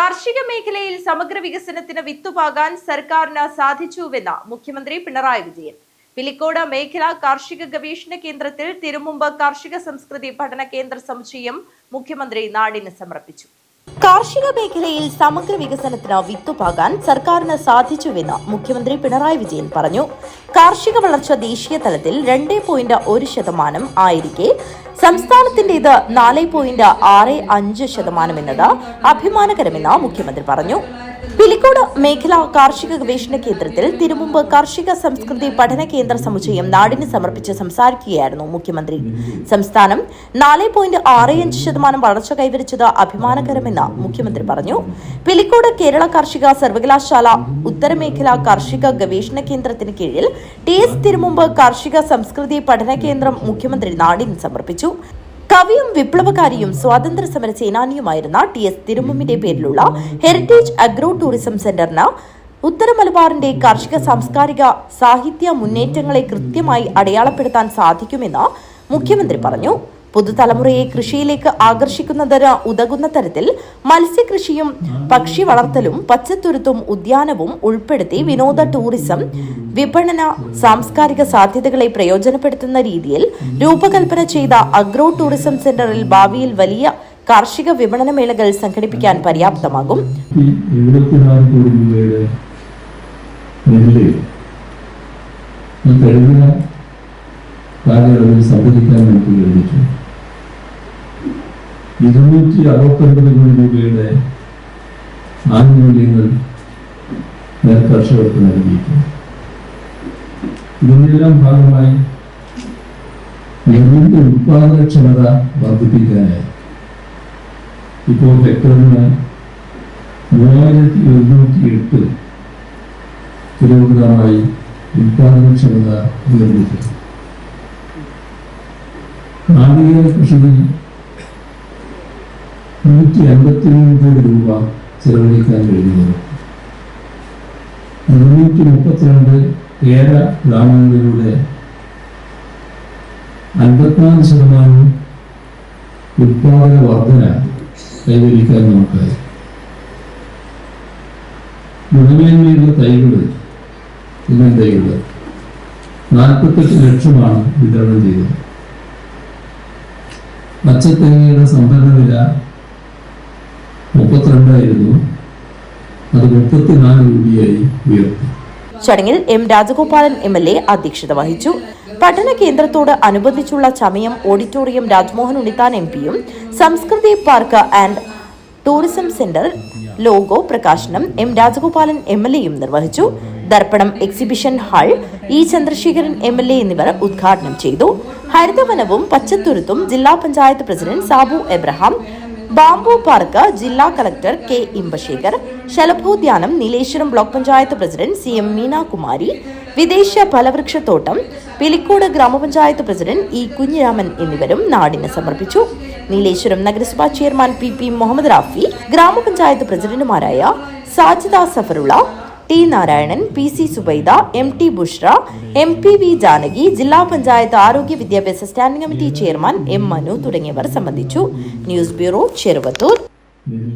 കാർഷിക മേഖലയിൽ സമഗ്ര വികസനത്തിന് വിത്തുപാകാൻ സർക്കാരിന് സാധിച്ചുവെന്ന് മുഖ്യമന്ത്രി പിണറായി വിജയൻ. പിലിക്കോട് മേഖല കാർഷിക ഗവേഷണ കേന്ദ്രത്തിൽ തിരുമുമ്പ് കാർഷിക സംസ്കൃതി പഠന കേന്ദ്ര സമുച്ചയം മുഖ്യമന്ത്രി നാടിന് സമർപ്പിച്ചു. കാർഷിക മേഖലയിൽ സമഗ്ര വികസനത്തിന് വിത്തുപാകാൻ സർക്കാരിന് സാധിച്ചുവെന്ന് മുഖ്യമന്ത്രി പിണറായി വിജയൻ പറഞ്ഞു. കാർഷിക വളർച്ച ദേശീയ തലത്തിൽ രണ്ട് പോയിന്റ് ഒരു ശതമാനം ആയിരിക്കെ സംസ്ഥാനത്തിന്റേത് നാല് പോയിന്റ് ആറ് അഞ്ച് ശതമാനം എന്നത് അഭിമാനകരമെന്ന് മുഖ്യമന്ത്രി പറഞ്ഞു. പിലിക്കോട് മേഖലാ കാർഷിക ഗവേഷണ കേന്ദ്രത്തിൽ തിരുമുമ്പ് കാർഷിക സംസ്കൃതി പഠന കേന്ദ്ര സമുച്ചയം നാടിന് സമർപ്പിച്ച് സംസാരിക്കുകയായിരുന്നു മുഖ്യമന്ത്രി. സംസ്ഥാനം നാല് പോയിന്റ് ആറ് അഞ്ച് ശതമാനം വളർച്ച കൈവരിച്ചത് അഭിമാനകരമെന്ന് മുഖ്യമന്ത്രി പറഞ്ഞു. പിലിക്കോട് കേരള കാർഷിക സർവകലാശാല ഉത്തരമേഖല കാർഷിക ഗവേഷണ കേന്ദ്രത്തിന് കീഴിൽ ടി എസ് തിരുമുമ്പ് കാർഷിക സംസ്കൃതി പഠന കേന്ദ്രം മുഖ്യമന്ത്രി നാടിന് സമർപ്പിച്ചു. കവിയും വിപ്ലവകാരിയും സ്വാതന്ത്ര്യ സമര സേനാനിയുമായിരുന്ന ടി എസ് തിരുമുമ്മിന്റെ പേരിലുള്ള ഹെറിറ്റേജ് അഗ്രോ ടൂറിസം സെന്ററിന് ഉത്തര മലബാറിന്റെ കാർഷിക സാംസ്കാരിക സാഹിത്യ മുന്നേറ്റങ്ങളെ കൃത്യമായി അടയാളപ്പെടുത്താൻ സാധിക്കുമെന്ന് മുഖ്യമന്ത്രി പറഞ്ഞു. പുതുതലമുറയെ കൃഷിയിലേക്ക് ആകർഷിക്കുന്നതിന് ഉതകുന്ന തരത്തിൽ മത്സ്യകൃഷിയും പക്ഷി വളർത്തലും പച്ചത്തുരുത്തും ഉദ്യാനവും ഉൾപ്പെടുത്തി വിനോദ ടൂറിസം വിപണന സാംസ്കാരിക സാധ്യതകളെ പ്രയോജനപ്പെടുത്തുന്ന രീതിയിൽ രൂപകൽപ്പന ചെയ്ത അഗ്രോ ടൂറിസം സെന്ററിൽ ഭാവിയിൽ വലിയ കാർഷിക വിപണന മേളകൾ സംഘടിപ്പിക്കാൻ പര്യാപ്തമാകും. കാലയളവിൽ സംഭരിക്കാൻ നമുക്ക് കഴിഞ്ഞിട്ടു ഇരുന്നൂറ്റി അറുപത്തൊൻപത് കോടി രൂപയുടെ ആനുകൂല്യങ്ങൾ കർഷകർക്ക് നൽകിയിട്ടുണ്ട്. ഇതിനെല്ലാം ഭാഗമായി നെല്ലിന്റെ ഉത്പാദനക്ഷമത വർദ്ധിപ്പിക്കാനായി. ഇപ്പോൾ ഹെക്ടറിന് മൂവായിരത്തി ഒരുന്നൂറ്റി എട്ട് കിലോഗ്രാമായി ഉത്പാദനക്ഷമത ഉയർന്നിട്ടുണ്ട്. നാളികേര കൃഷിയിൽ നൂറ്റി അൻപത്തി മൂന്ന് കോടി രൂപ ചെലവഴിക്കാൻ കഴിഞ്ഞത്. അറുന്നൂറ്റി മുപ്പത്തിരണ്ട് ഏഴ ഗ്രാമങ്ങളിലൂടെ അൻപത്തിനാല് ശതമാനം ഉൽപാദന വർധന കൈവരിക്കാൻ നമുക്കായി. ഗുണമേന്മയുള്ള തൈകൾ ഇനം തൈകൾ നാൽപ്പത്തെട്ട് ലക്ഷമാണ് വിതരണം ചെയ്തത്. പച്ചത്തേങ്ങയുടെ സംഭരണ വില മുപ്പത്തിരണ്ടായിരുന്നു അത് മുപ്പത്തിനാല് രൂപയായി ഉയർത്തി. ചടങ്ങിൽ M Rajagopalan M L A അധ്യക്ഷത വഹിച്ചു. പഠന കേന്ദ്രത്തോട് അനുബന്ധിച്ചുള്ള ചമയം ഓഡിറ്റോറിയം രാജ്മോഹൻ ഉണ്ണിത്താൻ എം പിയും Samskriti park and tourism centre logo പ്രകാശനം എം രാജഗോപാലൻ എം എൽ എയും നിർവഹിച്ചു. Darpanam exhibition hall E Chandrasekharan M L A എന്നിവർ ഉദ്ഘാടനം ചെയ്തു. ഹരിതവനവും പച്ചത്തുരുത്തും ജില്ലാ panchayat president Sabu Abraham bamboo park ജില്ലാ collector K Inbasekar ശലഭോദ്യാനം Nileshwaram block panchayat president C M Meenakumari വിദേശ ഫലവൃക്ഷത്തോട്ടം പിലിക്കോട് ഗ്രാമപഞ്ചായത്ത് പ്രസിഡന്റ് ഇ കുഞ്ഞിരാമൻ എന്നിവരും നാടിന് സമർപ്പിച്ചു. നീലേശ്വരം നഗരസഭാ chairman P P Muhammad Rafi ഗ്രാമപഞ്ചായത്ത് പ്രസിഡന്റുമാരായ Sajida Zafarulla T Narayanan P C Subaida M T Bushra M P V Janaki ജില്ലാ പഞ്ചായത്ത് ആരോഗ്യ വിദ്യാഭ്യാസ standing committee chairman M Manu തുടങ്ങിയവർ സംബന്ധിച്ചു. News bureau Cheruvathur.